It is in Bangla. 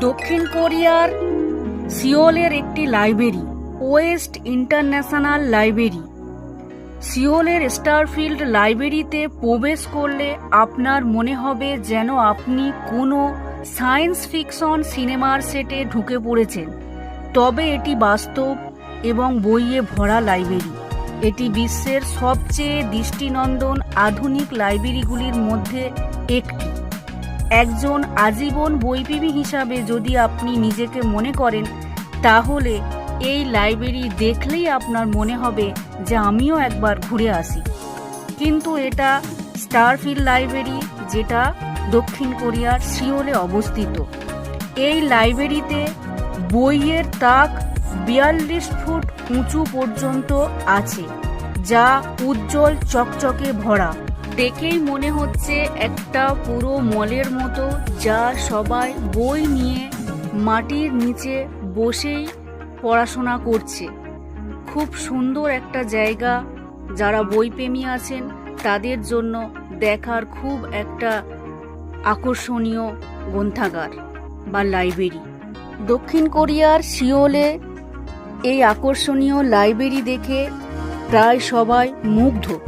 দক্ষিণ কোরিয়ার সিওলের একটি লাইব্রেরি, ওয়েস্ট ইন্টারন্যাশনাল লাইব্রেরি। সিওলের স্টারফিল্ড লাইব্রেরিতে প্রবেশ করলে আপনার মনে হবে যেন আপনি কোনো সায়েন্স ফিকশন সিনেমার সেটে ঢুকে পড়েছেন। তবে এটি বাস্তব এবং বইয়ে ভরা লাইব্রেরি। এটি বিশ্বের সবচেয়ে দৃষ্টিনন্দন আধুনিক লাইব্রেরিগুলির মধ্যে একটি। একজন আজীবন বইপ্রেমী হিসাবে যদি আপনি নিজেকে মনে করেন, তাহলে এই লাইব্রেরি দেখলেই আপনার মনে হবে যে আমিও একবার ঘুরে আসি। কিন্তু এটা স্টারফিল্ড লাইব্রেরি, যেটা দক্ষিণ কোরিয়ার সিওলে অবস্থিত। এই লাইব্রেরিতে বইয়ের তাক বিয়াল্লিশ ফুট উঁচু পর্যন্ত আছে, যা উজ্জ্বল চকচকে ভরা। দেখেই মনে হচ্ছে একটা পুরো মলের মতো যা সবাই বই নিয়ে মাটির নিচে বসেই পড়াশোনা করছে। খুব সুন্দর একটা জায়গা। যারা বইপ্রেমী আছেন, তাদের জন্য দেখার খুব একটা আকর্ষণীয় গ্রন্থাগার বা লাইব্রেরি। দক্ষিণ কোরিয়ার সিওলে এই আকর্ষণীয় লাইব্রেরি দেখে প্রায় সবাই মুগ্ধ।